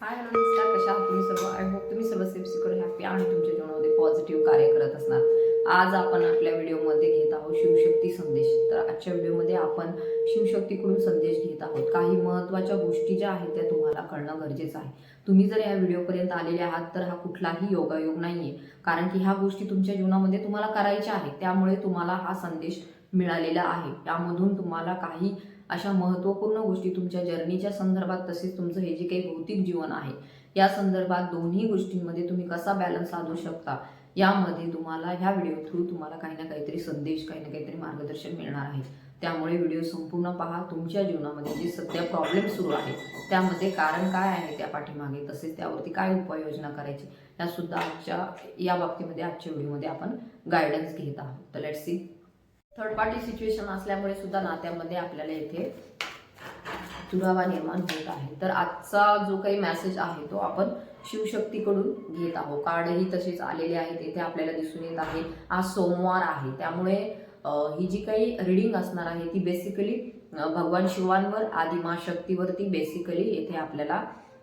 Hi hello नमस्कार. कशा आहात तुम्ही सर्व? आय होप तुम्ही सर्व सेफ सिक्युअर हॅपी आणि तुमच्या जीवनामध्ये पॉझिटिव्ह कार्य करत असणार. आज आपण आपल्या व्हिडिओमध्ये घेत आहोत शिवशक्ती संदेश. तर आजच्या व्हिडिओमध्ये आपण शिवशक्तीकडून संदेश घेत आहोत. काही महत्त्वाच्या गोष्टी ज्या आहेत त्या तुम्हाला कळणं गरजेचं आहे. तुम्ही जर या व्हिडिओपर्यंत आलेले आहात तर हा कुठलाही योगायोग नाही आहे कारण की ह्या गोष्टी तुमच्या जीवनामध्ये तुम्हाला करायच्या आहेत. त्यामुळे तुम्हाला हा संदेश मिळालेला आहे. त्यामधून तुम्हाला काही अशा महत्त्वपूर्ण गोष्टी तुमच्या जर्नीच्या संदर्भात तसेच तुमचं हे जे काही भौतिक जीवन आहे या संदर्भात दोन्ही गोष्टींमध्ये तुम्ही कसा बॅलन्स साधू शकता यामध्ये तुम्हाला ह्या व्हिडिओ थ्रू तुम्हाला काही ना काहीतरी संदेश काही ना काहीतरी मार्गदर्शन मिळणार आहे. त्यामुळे व्हिडिओ संपूर्ण पहा. तुमच्या जीवनामध्ये जे सध्या प्रॉब्लेम सुरू आहे त्यामध्ये कारण काय आहे त्या पाठीमागे तसेच त्यावरती काय उपाययोजना करायची यासुद्धा आजच्या या बाबतीमध्ये आजच्या व्हिडिओमध्ये आपण गायडन्स घेत आहोत. तर let see third party situation असल्यामुळे सुद्धा नात्यामध्ये आपल्याला येथे दुरावा निर्माण होत आहे. तर आजचा जो काही मेसेज आहे तो आपण शिवशक्तीकडून घेत आहोत. कार्डही तसेच आलेले आहेत इथे आपल्याला दिसून येत आहे. आज सोमवार आहे. त्यामुळे ही जी काही रिडिंग असणार आहे ती बेसिकली भगवान शिवांवर आदिमा शक्तीवरती बेसिकली येथे आपल्याला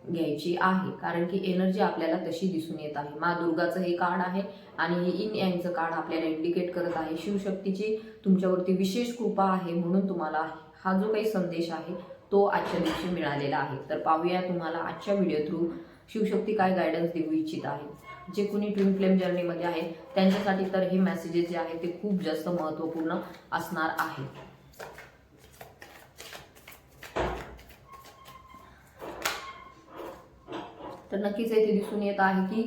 घ्यायची आहे. कारण की एनर्जी आपल्याला तशी दिसून येत आहे. मा दुर्गाचं हे कार्ड आहे आणि हे इन यांचं कार्ड आपल्याला इंडिकेट करत आहे. शिवशक्तीची तुमच्यावरती विशेष कृपा आहे म्हणून तुम्हाला हा जो काही संदेश आहे तो आजच्या दिवशी मिळालेला आहे. तर पाहूया तुम्हाला आजच्या व्हिडिओ थ्रू शिवशक्ती काय गायडन्स देऊ इच्छित आहे. जे कोणी ट्विन फ्लेम जर्नीमध्ये आहे त्यांच्यासाठी तर हे मेसेजेस जे आहेत ते खूप जास्त महत्त्वपूर्ण असणार आहे. तर नक्कीच येथे दिसून येत आहे की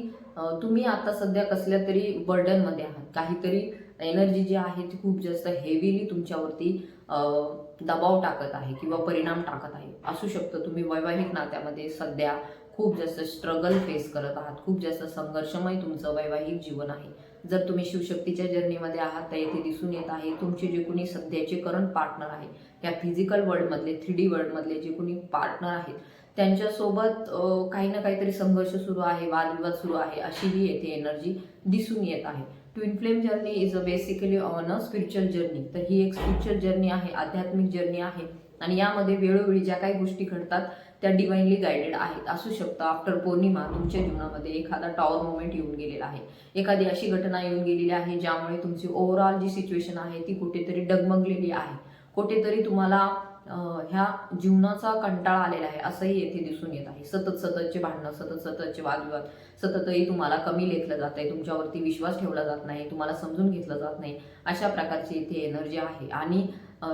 तुम्ही आता सध्या कसल्या तरी बर्डनमध्ये आहात. काहीतरी एनर्जी जी आहे ती खूप जास्त हेवीली तुमच्यावरती दबाव टाकत आहे किंवा परिणाम टाकत आहे. असू शकतं तुम्ही वैवाहिक नात्यामध्ये सध्या खूप जास्त स्ट्रगल फेस करत आहात. खूप जास्त संघर्षमय तुमचं वैवाहिक जीवन आहे. जर तुम्ही शिवशक्तीच्या जर्नीमध्ये आहात तर येथे दिसून येत आहे तुमचे जे कोणी सध्याचे करंट पार्टनर आहे या फिजिकल वर्ल्डमधले थ्री डी वर्ल्डमधले जे कोणी पार्टनर आहेत त्यांच्यासोबत काही ना काहीतरी संघर्ष सुरू आहे वादविवाद सुरू आहे अशी ही येथे एनर्जी दिसून येत आहे. Twin flame journey is a basically on a spiritual journey तर ही एक स्पिरिच्युअल जर्नी आहे आध्यात्मिक जर्नी आहे. आणि यामध्ये वेळोवेळी ज्या काही गोष्टी घडतात त्या डिवाइनली गायडेड आहेत. असू शकतं आफ्टर पौर्णिमा तुमच्या जीवनामध्ये एखादा टॉवर मोमेंट येऊन गेलेला आहे. एखादी अशी घटना येऊन गेलेली आहे ज्यामुळे तुमची ओव्हरऑल जी सिच्युएशन आहे ती कुठेतरी डगमगलेली आहे. कुठेतरी तुम्हाला ह्या जीवनाचा कंटाळा आलेला आहे असंही येथे दिसून येत आहे. सतत सततचे भांडणं सतत सततचे वादविवाद सततही तुम्हाला कमी लेखलं जात आहे तुमच्यावरती विश्वास ठेवला जात नाही तुम्हाला समजून घेतलं जात नाही अशा प्रकारची इथे एनर्जी आहे. आणि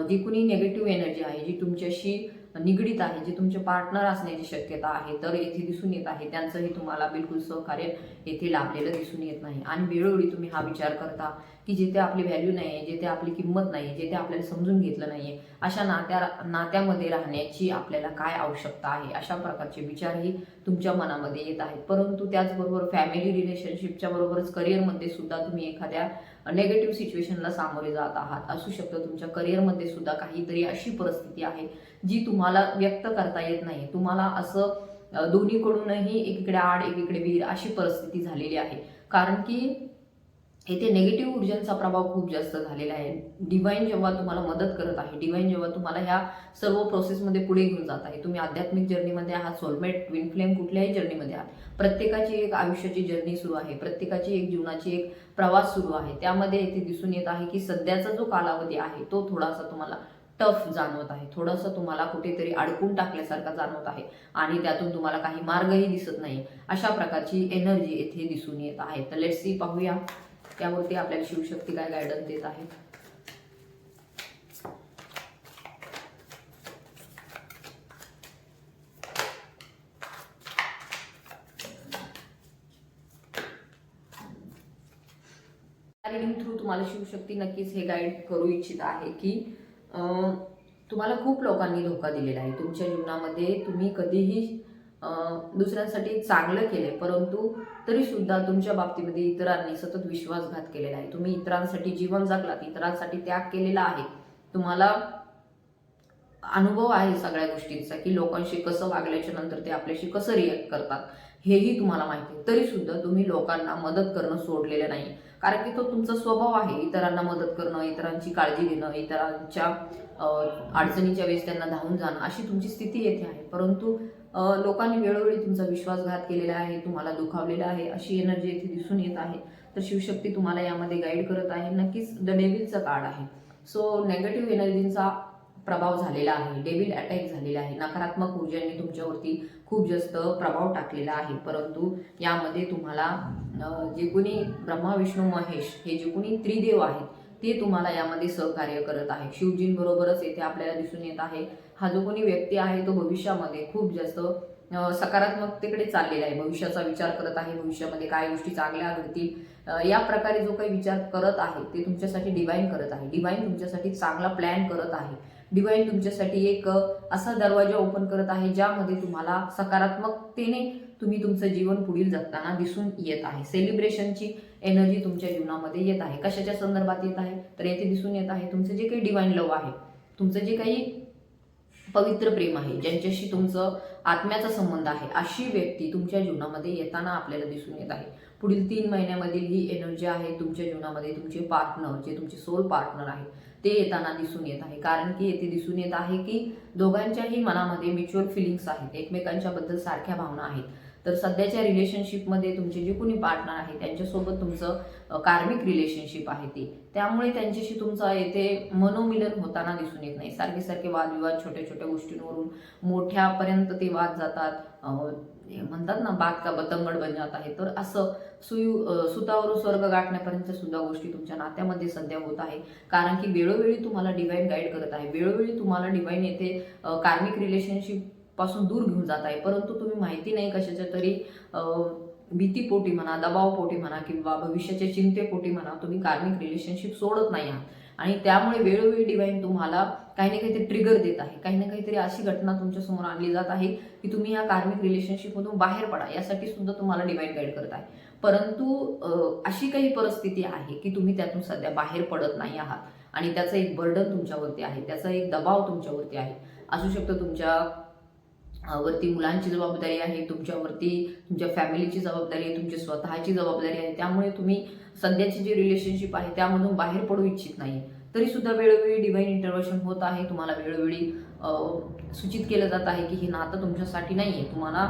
जी कुणी नेगेटिव्ह एनर्जी आहे जी तुमच्याशी निगडीत आहे जे तुमचे पार्टनर असण्याची शक्यता आहे तर येथे दिसून येत आहे. त्यांचंही तुम्हाला बिलकुल सहकार्य येथे लाभलेलं दिसून येत नाही. आणि वेळोवेळी तुम्ही हा विचार करता की जिथे आपली व्हॅल्यू नाही आहे जिथे आपली किंमत नाही आहे जेथे आपल्याला समजून घेतलं नाही आहे अशा नात्या नात्यामध्ये राहण्याची आपल्याला काय आवश्यकता आहे? अशा प्रकारचे विचारही तुमच्या मनामध्ये येत आहेत. परंतु त्याचबरोबर फॅमिली रिलेशनशिपच्या बरोबरच करिअरमध्ये सुद्धा तुम्ही एखाद्या नेगेटिव्ह सिच्युएशनला सामोरे जात आहात. असू शकतं तुमच्या करिअरमध्ये सुद्धा काहीतरी अशी परिस्थिती आहे जी तुम्हाला व्यक्त करता येत नाही. तुम्हाला असं दोन्हीकडूनही एकीकडे आड एकीकडे विहीर अशी परिस्थिती झालेली आहे. कारण की येथे नेगेटिव्ह ऊर्जांचा प्रभाव खूप जास्त झालेला आहे. डिवाईन जेव्हा तुम्हाला मदत करत आहे डिवाईन जेव्हा तुम्हाला ह्या सर्व प्रोसेसमध्ये पुढे घेऊन जात आहे तुम्ही आध्यात्मिक जर्नीमध्ये आहात सोलमेट ट्विन फ्लेम कुठल्याही जर्नीमध्ये आहात. प्रत्येकाची एक आयुष्याची जर्नी सुरू आहे प्रत्येकाची एक जीवनाची एक प्रवास सुरू आहे. त्यामध्ये येथे दिसून येत आहे की सध्याचा जो कालावधी आहे तो थोडासा तुम्हाला टफ जाणवत आहे. थोडंसं तुम्हाला कुठेतरी अडकून टाकल्यासारखा जाणवत आहे आणि त्यातून तुम्हाला काही मार्गही दिसत नाही. अशा प्रकारची एनर्जी येथे दिसून येत आहे. तर लेट्स सी पाहूया. त्यावरती आपल्याला शिवशक्ती काय गायडन्स देत आहे. रिडिंग थ्रू तुम्हाला शिवशक्ती नक्कीच हे गाईड करू इच्छित आहे की तुम्हाला खूप लोकांनी धोका दिलेला आहे. तुमच्या जीवनामध्ये तुम्ही कधीही दुसऱ्यांसाठी चांगलं केलंय परंतु तरी सुद्धा तुमच्या बाबतीमध्ये इतरांनी सतत विश्वासघात केलेला आहे. तुम्ही इतरांसाठी जीवन जगलात इतरांसाठी त्याग केलेला आहे. तुम्हाला अनुभव आहे सगळ्या गोष्टींचा की लोकांशी कसं वागल्याच्या नंतर ते आपल्याशी कसं रिॲक्ट करतात हेही तुम्हाला माहिती आहे. तरी सुद्धा तुम्ही लोकांना मदत करणं सोडलेलं नाही. कारण की तो तुमचा स्वभाव आहे इतरांना मदत करणं इतरांची काळजी घेणं इतरांच्या अडचणीच्या वेळेस त्यांना धावून जाणं अशी तुमची स्थिती येथे आहे. परंतु लोकांनी वेळोवेळी तुमचा विश्वासघात केलेला आहे तुम्हाला दुखावलेला आहे अशी एनर्जी येथे दिसून येत आहे. तर शिवशक्ती तुम्हाला यामध्ये गाईड करत आहे. नक्कीच द डेव्हिलचा कार्ड आहे. सो नेगेटिव्ह एनर्जींचा प्रभाव झालेला आहे. डेव्हिल अटॅक झालेला आहे. नकारात्मक ऊर्जांनी तुमच्यावरती खूप जास्त प्रभाव टाकलेला आहे. परंतु यामध्ये तुम्हाला जे कोणी ब्रह्मा विष्णू महेश हे जे कोणी त्रिदेव आहेत ते तुम्हाला यामध्ये सहकार्य करत आहे. शिवजींबरोबरच येथे आपल्याला दिसून येत आहे. हा जो कोणी व्यक्ती आहे तो भविष्यामध्ये खूप जास्त सकारात्मकतेकडे चाललेला आहे. भविष्याचा विचार करत आहे भविष्यामध्ये काय गोष्टी चांगल्या घडतील. या प्रकारे जो काही विचार करत आहे ते तुमच्यासाठी डिवाईन करत आहे. डिवाईन तुमच्यासाठी चांगला प्लॅन करत आहे. डिवाईन तुमच्यासाठी एक असा दरवाजा ओपन करत आहे ज्यामध्ये तुम्हाला सकारात्मकतेने तुम्ही तुमचं जीवन पुढील जगताना दिसून येत आहे. सेलिब्रेशनची एनर्जी तुमच्या जीवनामध्ये येत आहे. कशाच्या संदर्भात येत आहे? तर येथे दिसून येत आहे तुमचं जे काही डिवाईन लव आहे तुमचं जे काही पवित्र प्रेम आहे ज्यांच्याशी तुमचं आत्म्याचा संबंध आहे अशी व्यक्ती तुमच्या जीवनामध्ये येताना आपल्याला दिसून येत आहे. पुढील तीन महिन्यामधील ही एनर्जी आहे तुमच्या जीवनामध्ये तुमचे पार्टनर जे तुमचे सोल पार्टनर आहे ते येताना दिसून येत आहे. कारण की येथे दिसून येत आहे की दोघांच्याही मनामध्ये म्युच्युअल फिलिंग्स आहेत एकमेकांच्याबद्दल सारख्या भावना आहेत. तर सध्याच्या रिलेशनशिपमध्ये तुमचे जे कोणी पार्टनर आहे त्यांच्यासोबत तुमचं कार्मिक रिलेशनशिप आहे ते. त्यामुळे त्यांच्याशी तुमचं येथे मनोमिलन होताना दिसून येत नाही. सारखे सारखे वादविवाद छोट्या छोट्या गोष्टींवरून मोठ्यापर्यंत ते वाद जातात. म्हणतात ना बाग का बतंगड बन जात आहे. तर असं सुयु सुतावरून स्वर्ग गाठण्यापर्यंत सुद्धा गोष्टी तुमच्या नात्यामध्ये सध्या होत आहे. कारण की वेळोवेळी तुम्हाला डिवाईन गाईड करत आहे. वेळोवेळी तुम्हाला डिवाईन येथे कार्मिक रिलेशनशिप पासून दूर घेऊन जात आहे. परंतु तुम्ही माहिती नाही कशाच्या तरी भीतीपोटी म्हणा दबावपोटी म्हणा किंवा भविष्याच्या चिंतेपोटी म्हणा तुम्ही कार्मिक रिलेशनशिप सोडत नाही आहात. आणि त्यामुळे वेळोवेळी डिवाईन तुम्हाला काही ना काहीतरी ट्रिगर देत आहे. काही ना काहीतरी अशी घटना तुमच्यासमोर आणली जात आहे की तुम्ही या कार्मिक रिलेशनशिपमधून बाहेर पडा. यासाठी सुद्धा तुम्हाला डिवाईन गाईड करत आहे. परंतु अशी काही परिस्थिती आहे की तुम्ही त्यातून सध्या बाहेर पडत नाही आहात. आणि त्याचं एक बर्डन तुमच्यावरती आहे. त्याचा एक दबाव तुमच्यावरती आहे. असू शकतं तुमच्या वरती मुलांची जबाबदारी आहे तुमच्यावरती तुमच्या फॅमिलीची जबाबदारी आहे तुमची स्वतःची जबाबदारी आहे. त्यामुळे तुम्ही सध्याची जी रिलेशनशिप आहे त्यामधून बाहेर पडू इच्छित नाही. तरी सुद्धा वेळोवेळी डिवाईन इंटरव्हेशन होत आहे. तुम्हाला वेळोवेळी सूचित केलं जात आहे की हे नातं तुमच्यासाठी नाही आहे तुम्हाला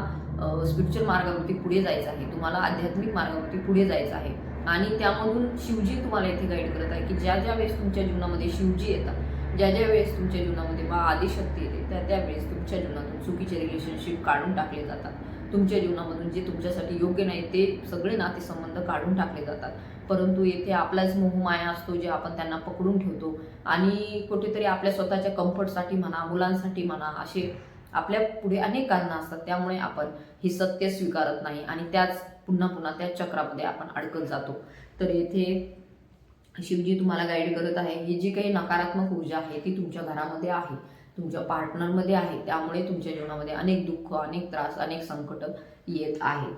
स्पिरिच्युअल मार्गावरती पुढे जायचं आहे. तुम्हाला आध्यात्मिक मार्गावरती पुढे जायचं आहे. आणि त्यामधून शिवजी तुम्हाला इथे गाईड करत आहे की ज्या ज्या वेळेस तुमच्या जीवनामध्ये शिवजी येतात ज्या ज्या वेळेस तुमच्या जीवनामध्ये बा आदिशक्ती येते त्या त्यावेळेस तुमच्या जीवनातून चुकीचे रिलेशनशिप काढून टाकले जातात. तुमच्या जीवनामधून जे तुमच्यासाठी योग्य नाही ते सगळे नातेसंबंध काढून टाकले जातात. परंतु येथे आपलाच मोहमाया असतो जे आपण त्यांना पकडून ठेवतो. आणि कुठेतरी आपल्या स्वतःच्या कम्फर्टसाठी म्हणा मुलांसाठी म्हणा असे आपल्या पुढे अनेक कारणं असतात. त्यामुळे आपण ही सत्य स्वीकारत नाही आणि त्याच पुन्हा पुन्हा त्या चक्रामध्ये आपण अडकत जातो. तर येथे शिवजी तुम्हाला गाईड करत आहे. ही जी काही नकारात्मक ऊर्जा आहे ती तुमच्या घरामध्ये आहे. तुमच्या पार्टनरमध्ये आहे. त्यामुळे तुमच्या जीवनामध्ये अनेक दुःख अनेक त्रास अनेक संकट येत आहेत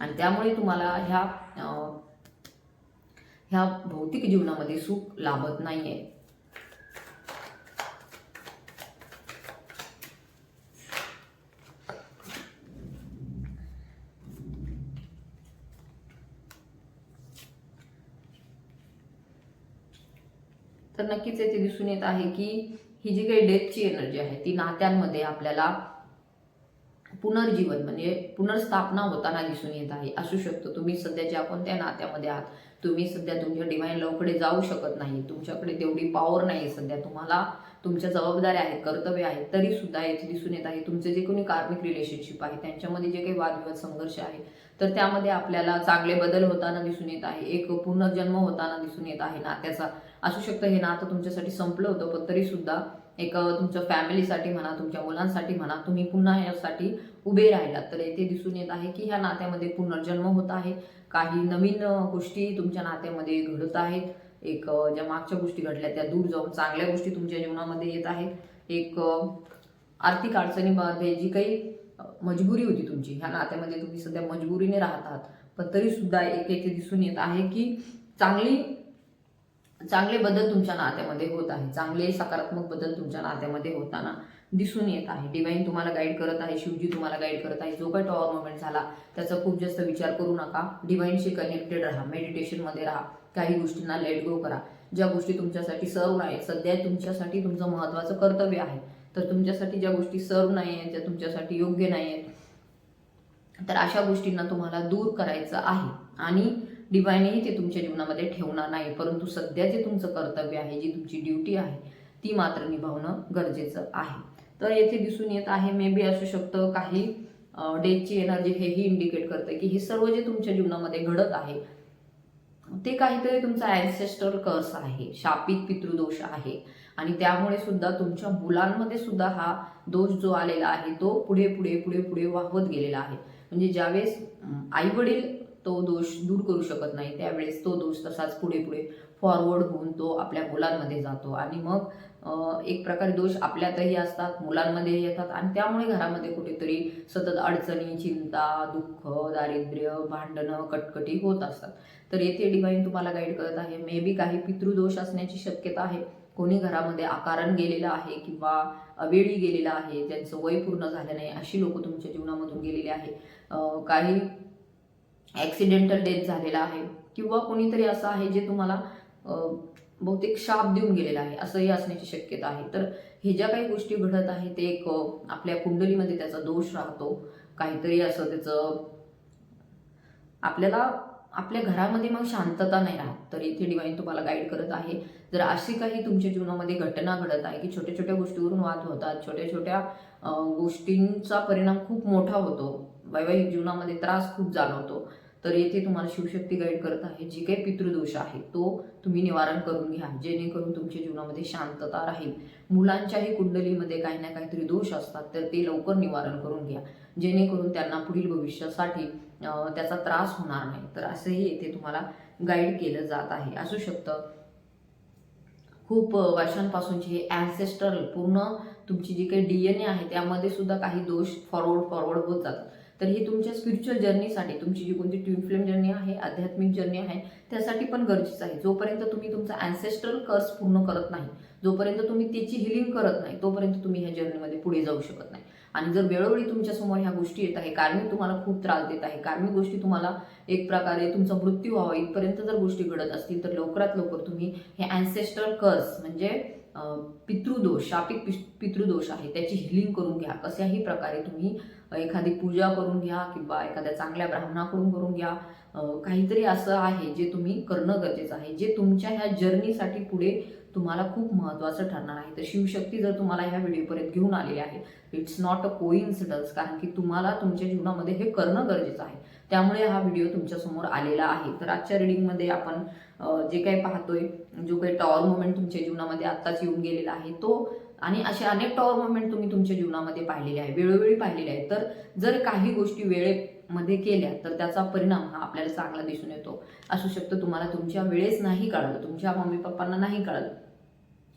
आणि त्यामुळे तुम्हाला ह्या ह्या भौतिक जीवनामध्ये सुख लाभत नाही आहे तर नक्कीच येथे दिसून येत आहे की ही जी काही डेथची एनर्जी आहे ती नात्यांमध्ये आपल्याला पुनर्जीवन म्हणजे पुनर्स्थापना होताना दिसून येत आहे. असू शकतो तुम्ही सध्या ज्या कोणत्या नात्यामध्ये आहात तुम्ही सध्या तुमच्या डिवाईन लवकडे जाऊ शकत नाही तुमच्याकडे तेवढी पॉवर नाही सध्या. तुम्हाला तुमच्या जबाबदाऱ्या आहेत कर्तव्य आहेत तरी सुद्धा येथे दिसून येत आहे. तुमचे जे कोणी कार्मिक रिलेशनशिप आहे त्यांच्यामध्ये जे काही वादविवाद संघर्ष आहे तर त्यामध्ये आपल्याला चांगले बदल होताना दिसून येत आहे. एक पुनर्जन्म होताना दिसून येत आहे नात्याचा. असू शकतं हे नातं तुमच्यासाठी संपलं होतं पण तरी सुद्धा एक तुमच्या फॅमिलीसाठी म्हणा तुमच्या मुलांसाठी म्हणा तुम्ही पुन्हा यासाठी उभे राहिलात. तर येथे दिसून येत आहे की ह्या नात्यामध्ये पुनर्जन्म होत आहे. काही नवीन गोष्टी तुमच्या नात्यामध्ये घडत आहेत. एक ज्या मागच्या गोष्टी घडल्या त्या दूर जाऊन चांगल्या गोष्टी तुमच्या जीवनामध्ये येत आहेत. एक आर्थिक अडचणीमध्ये जी काही मजबुरी होती तुमची ह्या नात्यामध्ये तुम्ही सध्या मजबुरीने राहत आहात. पण तरी सुद्धा एक येथे दिसून येत आहे की चांगली चांगले बदल तुमच्या नात्यामध्ये होत आहे चांगले सकारात्मक बदल तुमच्या नात्यामध्ये होताना दिसून येत आहे. डिवाईन तुम्हाला गाईड करत आहे शिवजी तुम्हाला गाईड करत आहे. जो काही टॉवर मोमेंट झाला त्याचा खूप जास्त विचार करू नका. डिवाईनशी कनेक्टेड राहा मेडिटेशनमध्ये राहा. काही गोष्टींना लेट गो करा. ज्या गोष्टी तुमच्यासाठी सर्व आहेत सध्या तुमच्यासाठी तुमचं महत्त्वाचं कर्तव्य आहे. तर तुमच्यासाठी ज्या गोष्टी सर्व नाही आहेत ज्या तुमच्यासाठी योग्य नाही आहेत तर अशा गोष्टींना तुम्हाला दूर करायचं आहे. आणि डिवाईनही ते तुमच्या जीवनामध्ये ठेवणार नाही परंतु सध्या जे तुमचं कर्तव्य आहे जी तुमची ड्युटी आहे ती मात्र निभावणं गरजेचं आहे. तर येथे दिसून येत आहे मे बी असू शकतं काही डेजची एनर्जी हेही इंडिकेट करतं की हे सर्व जे तुमच्या जीवनामध्ये घडत आहे ते काहीतरी तुमचा ॲन्सेस्टर कर्स आहे शापित पितृदोष आहे. आणि त्यामुळे सुद्धा तुमच्या मुलांमध्ये सुद्धा हा दोष जो आलेला आहे तो पुढे पुढे पुढे पुढे वाहवत गेलेला आहे. म्हणजे ज्यावेळेस आई वडील तो दोष दूर करू शकत नाही. त्यावेळेस तो दोष तसाच पुढे पुढे फॉरवर्ड होऊन तो आपल्या मुलांमध्ये जातो. आणि मग एक प्रकारे दोष आपल्यातही असतात मुलांमध्येही येतात आणि त्यामुळे घरामध्ये कुठेतरी सतत अडचणी चिंता दुःख दारिद्र्य भांडणं कटकटी होत असतात. तर येथे डिवाईन तुम्हाला गाईड करत आहे मे बी काही पितृदोष असण्याची शक्यता आहे. कोणी घरामध्ये आकारण गेलेलं आहे किंवा अवेळी गेलेलं आहे ज्यांचं वय पूर्ण झालं नाही अशी लोक तुमच्या जीवनामधून गेलेली आहे. काही ॲक्सिडेंटल डेथ झालेला आहे. किंवा कोणीतरी असं आहे जे तुम्हाला बहुतेक शाप देऊन गेलेला आहे. असंही असण्याची शक्यता आहे. तर हे ज्या काही गोष्टी घडत आहे ते एक आपल्या कुंडलीमध्ये त्याचा दोष राहतो. काहीतरी असं त्याचं आपल्याला आपल्या घरामध्ये मग शांतता नाही राहत. तर इथे डिवाईन तुम्हाला गाईड करत आहे. जर अशी काही तुमच्या जीवनामध्ये घटना घडत आहे की छोट्या छोट्या गोष्टीवरून वाद होतात छोट्या छोट्या गोष्टींचा परिणाम खूप मोठा होतो. वैवाहिक जीवनामध्ये त्रास खूप जाणवतो. तर येथे तुम्हाला शिवशक्ती गाईड करत आहे जी काही पितृदोष आहे तो तुम्ही निवारण करून घ्या जेणेकरून तुमच्या जीवनामध्ये शांतता राहील. मुलांच्याही कुंडलीमध्ये काही ना काहीतरी दोष असतात तर ते लवकर निवारण करून घ्या. जेणेकरून त्यांना पुढील भविष्यासाठी त्याचा त्रास होणार नाही. तर असंही येथे तुम्हाला गाईड केलं जात आहे. असू शकतं खूप वर्षांपासूनची हे पूर्ण तुमची जी काही डी एन ए आहे त्यामध्ये सुद्धा काही दोष फॉरवर्ड फॉरवर्ड होत जातात. तर ही तुमच्या स्पिरिच्युअल जर्नीसाठी तुमची जी कोणती ट्विन फ्लेम जर्नी आहे आध्यात्मिक जर्नी आहे त्यासाठी पण गरजेचं आहे. जोपर्यंत तुम्ही तुमचा ॲन्सेस्ट्रल कर्स पूर्ण करत नाही जोपर्यंत तुम्ही त्याची हिलिंग करत नाही तोपर्यंत तुम्ही ह्या जर्नीमध्ये पुढे जाऊ शकत नाही. आणि जर वेळोवेळी तुमच्यासमोर ह्या गोष्टी येत आहे कार्मिक तुम्हाला खूप त्रास देत आहे कार्मिक गोष्टी तुम्हाला एक प्रकारे तुमचा मृत्यू व्हावा इथपर्यंत जर गोष्टी घडत असतील तर लवकरात लवकर तुम्ही हे ॲन्सेस्ट्रल कर्स म्हणजे पितृदोष शापिक पि पितृदोष आहे त्याची हिलिंग करून घ्या. कशाही प्रकारे तुम्ही एखादी पूजा करून घ्या किंवा एखाद्या चांगल्या ब्राह्मणाकडून करून घ्या. काहीतरी असं आहे जे तुम्ही करणं गरजेचं आहे जे तुमच्या ह्या जर्नीसाठी पुढे तुम्हाला खूप महत्त्वाचं ठरणार आहे. तर शिवशक्ती जर तुम्हाला ह्या व्हिडिओपर्यंत घेऊन आलेली आहे इट्स नॉट अ कोइन्सिडन्स कारण की तुम्हाला तुमच्या जीवनामध्ये हे करणं गरजेचं आहे. त्यामुळे हा व्हिडिओ तुमच्यासमोर आलेला आहे. तर आजच्या रिडिंगमध्ये आपण जे काही पाहतोय जो काही टॉवर मुवमेंट तुमच्या जीवनामध्ये आत्ताच येऊन गेलेला आहे तो आणि असे अनेक टॉवर मुवमेंट तुम्ही तुमच्या जीवनामध्ये पाहिलेले आहे वेळोवेळी पाहिलेले आहे. तर जर काही गोष्टी वेळेमध्ये केल्या तर त्याचा परिणाम हा आपल्याला चांगला दिसून येतो. असू शकतं तुम्हाला तुमच्या वेळेस नाही कळालं तुमच्या मम्मी पप्पांना नाही कळालं.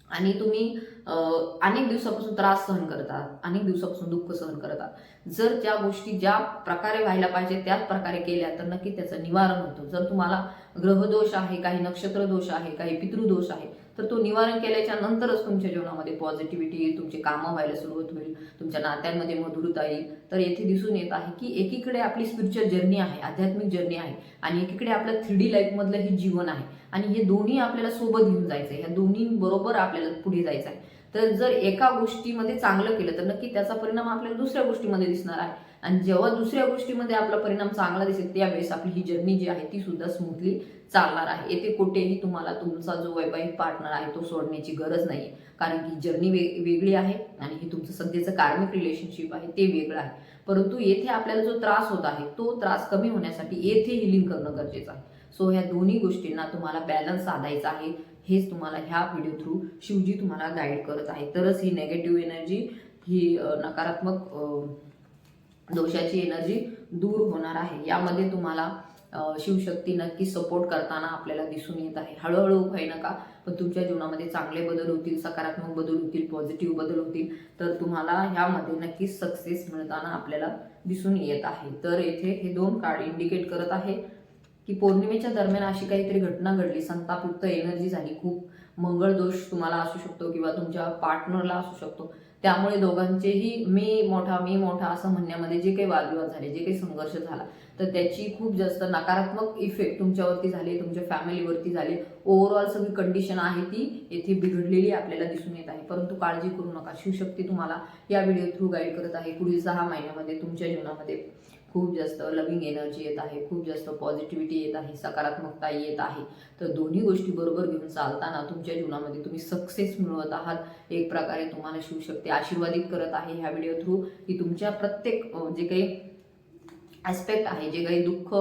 आणि तुम्ही अनेक दिवसापासून त्रास सहन करतात अनेक दिवसापासून दुःख सहन करतात जर त्या गोष्टी ज्या प्रकारे व्हायला पाहिजे त्याच प्रकारे केल्या तर नक्की त्याचं निवारण होतं. जर तुम्हाला ग्रहदोष आहे काही नक्षत्र दोष आहे काही पितृदोष आहे तर तो निवारण केल्याच्या नंतरच तुमच्या जीवनामध्ये पॉझिटिव्हिटी येईल तुमचे कामं व्हायला सुरुवात होईल तुमच्या नात्यांमध्ये मधुरता येईल. तर येथे दिसून येत आहे की एकीकडे आपली स्पिरिच्युअल जर्नी आहे आध्यात्मिक जर्नी आहे आणि एकीकडे आपल्या थ्री डी लाईफमधलं हे जीवन आहे. आणि हे दोन्ही आपल्याला सोबत घेऊन जायचं आहे ह्या दोन्ही बरोबर आपल्याला पुढे जायचं आहे तर जर एका गोष्टीमध्ये चांगलं केलं तर नक्की त्याचा परिणाम आपल्याला दुसऱ्या गोष्टीमध्ये दिसणार आहे. आणि जेव्हा दुसऱ्या गोष्टीमध्ये आपला परिणाम चांगला दिसेल त्यावेळेस आपली ही जर्नी जी आहे ती सुद्धा स्मूथली चालणार आहे. येथे कुठेही तुम्हाला तुमचा जो वैवाहिक पार्टनर आहे तो सोडण्याची गरज नाही कारण की जर्नी वेग वेगळी आहे आणि हे तुमचं सध्याचं कार्मिक रिलेशनशिप आहे ते वेगळं आहे. परंतु येथे आपल्याला जो त्रास होत आहे तो त्रास कमी होण्यासाठी येथे हिलिंग करणं गरजेचं आहे. सो ह्या दोन्ही गोष्टींना तुम्हाला बॅलन्स साधायचा आहे. हेच तुम्हाला ह्या व्हिडिओ थ्रू शिवजी तुम्हाला गाईड करत आहे. तरच ही नेगेटिव्ह एनर्जी ही नकारात्मक दोषाची एनर्जी दूर होणार आहे. यामध्ये तुम्हाला शिवशक्ती नक्की सपोर्ट करताना आपल्याला दिसून येत आहे. हळूहळू होई नका पण तुमच्या जीवनामध्ये चांगले बदल होतील सकारात्मक बदल होतील पॉझिटिव्ह बदल होतील तर तुम्हाला ह्यामध्ये नक्कीच सक्सेस मिळताना आपल्याला दिसून येत आहे. तर येथे हे दोन कार्ड इंडिकेट करत आहे. की पौर्णिमेच्या दरम्यान अशी काहीतरी घटना घडली. संतापयुक्त एनर्जी झाली. खूप मंगळ दोष तुम्हाला असू शकतो किंवा तुमच्या पार्टनरला असू शकतो. त्यामुळे दोघांचेही मी मोठा मी मोठा असं म्हणण्यामध्ये जे काही वादविवाद झाले जे काही संघर्ष झाला तर त्याची खूप जास्त नकारात्मक इफेक्ट तुमच्यावरती झाले तुमच्या फॅमिलीवरती झाले. ओव्हरऑल सगळी कंडिशन आहे ती येथे बिघडलेली आपल्याला दिसून येत आहे. परंतु काळजी करू नका. शिवशक्ती तुम्हाला या व्हिडिओ थ्रू गाईड करत आहे. पुढील सहा महिन्यामध्ये तुमच्या जीवनामध्ये खूप जास्त लविंग एनर्जी येत आहे खूप जास्त पॉझिटिव्हिटी येत आहे सकारात्मकता येत आहे. तर दोन्ही गोष्टी बरोबर घेऊन चालताना तुमच्या जीवनामध्ये तुम्ही सक्सेस मिळवत आहात. एक प्रकारे तुम्हाला शिवशक्ती आशीर्वादित करत आहे ह्या व्हिडिओ थ्रू की तुमच्या प्रत्येक जे काही ॲस्पेक्ट आहे जे काही दुःख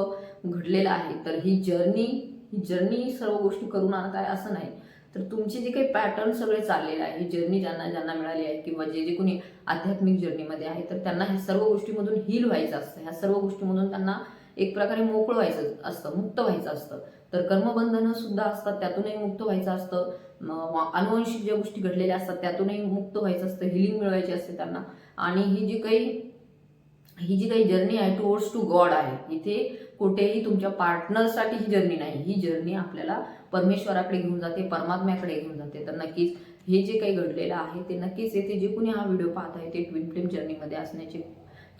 घडलेलं आहे तर ही जर्नी ही जर्नी सर्व गोष्टी करून आणत आहे असं नाही. तर तुमचे जे काही पॅटर्न सगळे चाललेले आहे ही जर्नी ज्यांना ज्यांना मिळाली आहे किंवा जे जे कोणी आध्यात्मिक जर्नीमध्ये आहे तर त्यांना ह्या सर्व गोष्टीमधून हील व्हायचं असतं. ह्या सर्व गोष्टीमधून त्यांना एक प्रकारे मोकळं व्हायचं असतं मुक्त व्हायचं असतं. तर कर्मबंधनं सुद्धा असतात त्यातूनही मुक्त व्हायचं असतं. अनुवंशिक ज्या गोष्टी घडलेल्या असतात त्यातूनही मुक्त व्हायचं असतं हिलिंग मिळवायची असते त्यांना. आणि ही जी काही ही जी काही जर्नी आहे टुवर्ड्स टू गॉड आहे इथे कुठेही तुमच्या पार्टनरसाठी ही जर्नी नाही. ही जर्नी आपल्याला परमेश्वराकडे घेऊन जाते परमात्म्याकडे घेऊन जाते. तर नक्कीच हे जे काही घडलेलं आहे ते नक्कीच येथे जे कोणी हा व्हिडिओ पाहत आहे ते ट्विन फ्लेम जर्नीमध्ये असण्याचे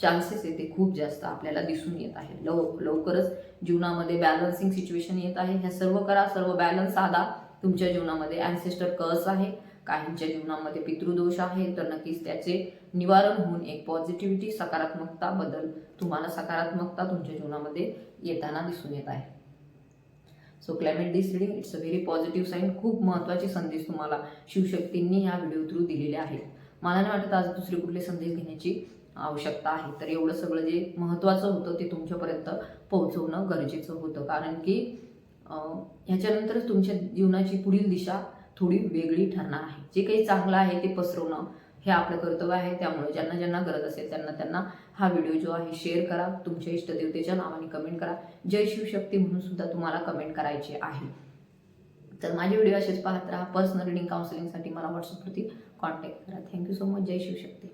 चान्सेस येते. खूप जास्त आपल्याला दिसून येत आहे. लव लवकरच जीवनामध्ये बॅलन्सिंग सिच्युएशन येत आहे. ह्या सर्व करा. सर्व बॅलन्स साधा. तुमच्या जीवनामध्ये अँसेस्टर कर्स आहे. काहींच्या जीवनामध्ये पितृदोष आहे तर नक्कीच त्याचे निवारण होऊन एक पॉझिटिव्हिटी सकारात्मकता बदल तुम्हाला सकारात्मकता तुमच्या जीवनामध्ये येताना दिसून येत आहे. So climate this reading it's a very positive sign खूप महत्त्वाचे संदेश तुम्हाला शिवशक्तींनी ह्या व्हिडिओ थ्रू दिलेले आहेत. मला नाही वाटत आज दुसरे कुठले संदेश घेण्याची आवश्यकता आहे तर एवढं सगळं जे महत्त्वाचं होतं ते तुमच्यापर्यंत पोहोचवणं गरजेचं होतं. कारण की ह्याच्यानंतरच तुमच्या जीवनाची पुढील दिशा थोडी वेगळी ठरणार आहे. जे काही चांगलं आहे ते पसरवणं हे आपलं कर्तव्य आहे. त्यामुळे ज्यांना ज्यांना गरज असेल त्यांना त्यांना हा व्हिडिओ जो आहे शेअर करा. तुमच्या इष्टदेवतेच्या नावाने कमेंट करा. जय शिवशक्ती म्हणून सुद्धा तुम्हाला कमेंट करायची आहे. तर माझे व्हिडिओ असेच पाहत राहा. पर्सनल रिडिंग काउन्सिलिंगसाठी मला व्हॉट्सअपवरती कॉन्टॅक्ट करा. थँक्यू सो मच जय शिवशक्ती.